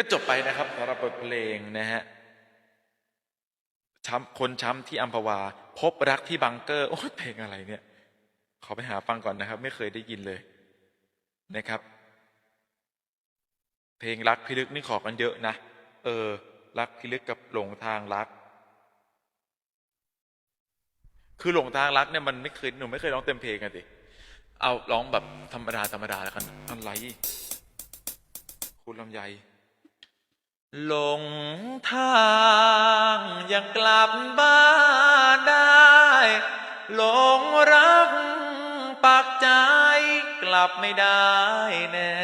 ก็จบไปนะครับสำหรับบทเพลงนะฮะช้ำคนช้ำที่อัมพวา พบรักที่บังเกอร์โอ้เพลงอะไรเนี่ย ขอไปหาฟังก่อนนะครับ ไม่เคยได้ยินเลยนะครับ เพลงรักพิลึกนี่ขอกันเยอะนะ เออ รักพิลึกกับหลงทางรัก คือหลงทางรักเนี่ยมันไม่เคยหนูไม่เคยร้องเต็มเพลงอะดิเอาร้องแบบธรรมดาธรรมดาแล้วกันอะไรคุณลำไย หลงทางยังกลับบ้านได้ หลงรักปักใจกลับไม่ได้แน่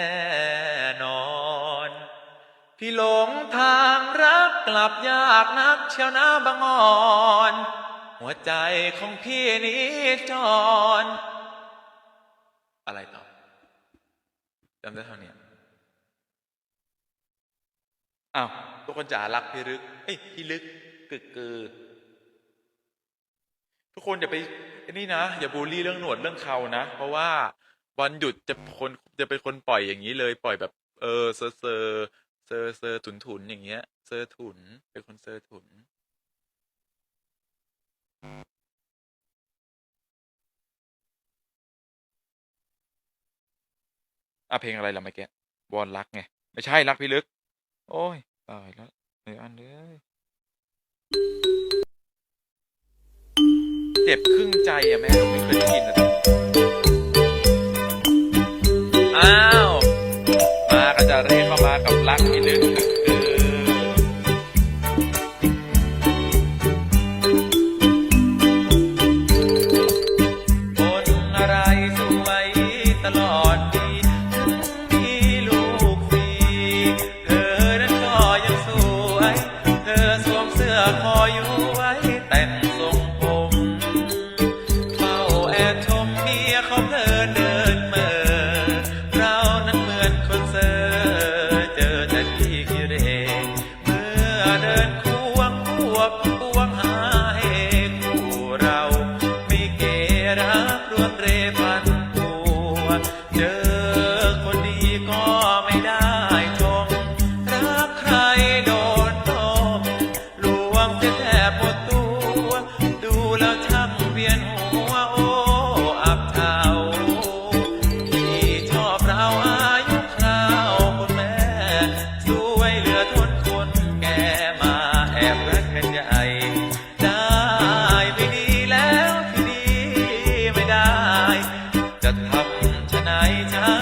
นอน พี่หลงทางรักกลับยากนักเชียวนะบางอ่อน หัวใจของพี่นี้จรอะไรต่อจำได้เท่านี้ อ้าวทุกคนจ๋ารักพี่ลึกเอ้ยพี่ลึกกึกกือ ทุกคนอย่าไปอ้นี่นะ อย่าบูลลี่เรื่องหนวดเรื่องเขานะ เพราะว่าวันหยุดจะคนจะเป็นคนปล่อยอย่างนี้เลย ปล่อยแบบ เออเซอร์เซอร์เซอร์เซอร์ถุนถุนอย่างเงี้ย เซอร์ถุนเป็นคนเซอร์ถุนอะเพลงอะไรล่ะเมื่อกี้วอนรักไง ไม่ใช่รักพี่ลึก โอ้ย ตายแล้วเดี๋ยอันเลยเจ็บครึ่งใจอะแม่ไม่เคยได้ยินอะ อ ทำจะไหนจ้า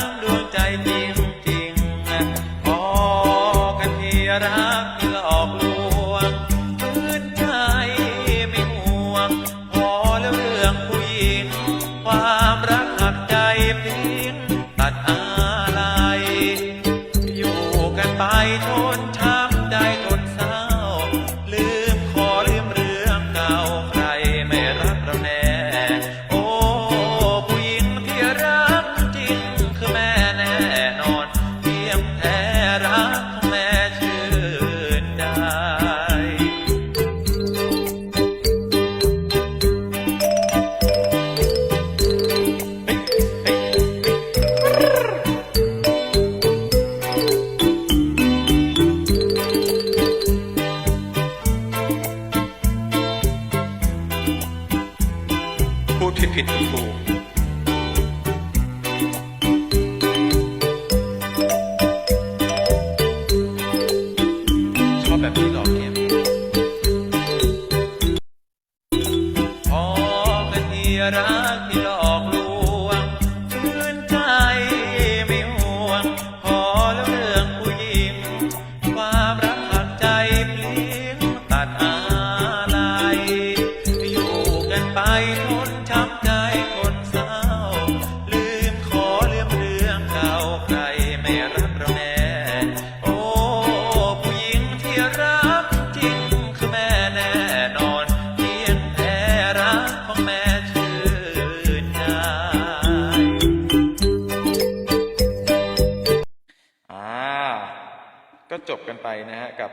จบกันไปนะฮะกับ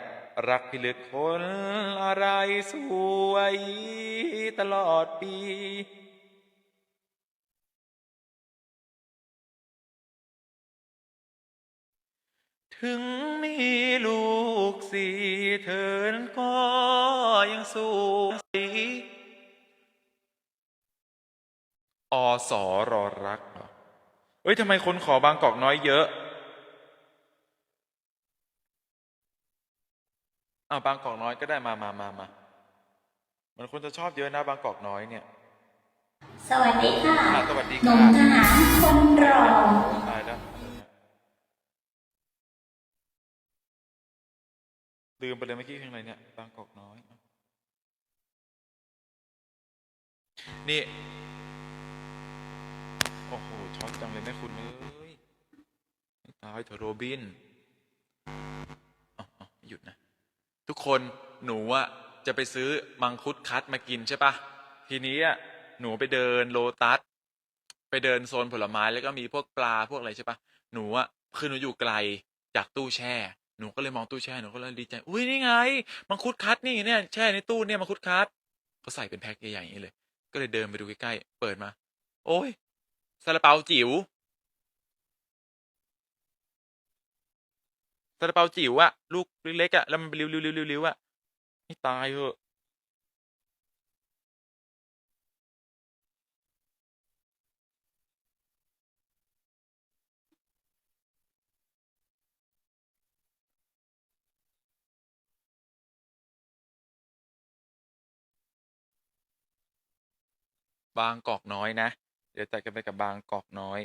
รักพิลึกคนอะไรสวยตลอดปีถึงมีลูกสี่เธอนั้นก็ยังสูสีอสอรอรักเหรอเอ้ยทำไมคนขอบางกอกน้อยเยอะ อ้าวบางกอกน้อยก็ได้มามามามามันคนจะชอบเยอะนะบางกอกน้อยเนี่ย สวัสดีค่ะอะสวัสดีหนุ่ค่ะมทหารคนรอตายแล้วลืมไปเลยเมื่อกี้เพลงอะไรเนี่ยบางกอกน้อย นี่ โอ้โหช็อตจังเลยแม่คุณเอ้ยตายเถอะโรบินอ๋อาหยุดนะ ทุกคนหนูอะจะไปซื้อมังคุดคัดมากินใช่ปะทีนี้อะหนูไปเดินโลตัสไปเดินโซนผลไม้แล้วก็มีพวกปลาพวกอะไรใช่ปะหนูอะคือหนูอยู่ไกลจากตู้แช่ หนูก็เลยมองตู้แช่หนูก็เลยดีใจอุ้ยนี่ไงมังคุดคัดนี่เนี่ยแช่ในตู้เนี่ยมังคุดคัดเขาใส่เป็นแพ็คใหญ่ๆอย่างนี้เลย ก็เลยเดินไปดูใกล้ๆเปิดมา โอ้ยซาลาเปาจิ๋ว ซาลาเปาจิ๋วอะลูกเล็กๆอะแล้วมันเป็นริ้วๆๆๆอะนี่ตายเหอะบางกอกน้อยนะ เดี๋ยวจัดกันไปกับบางกอกน้อย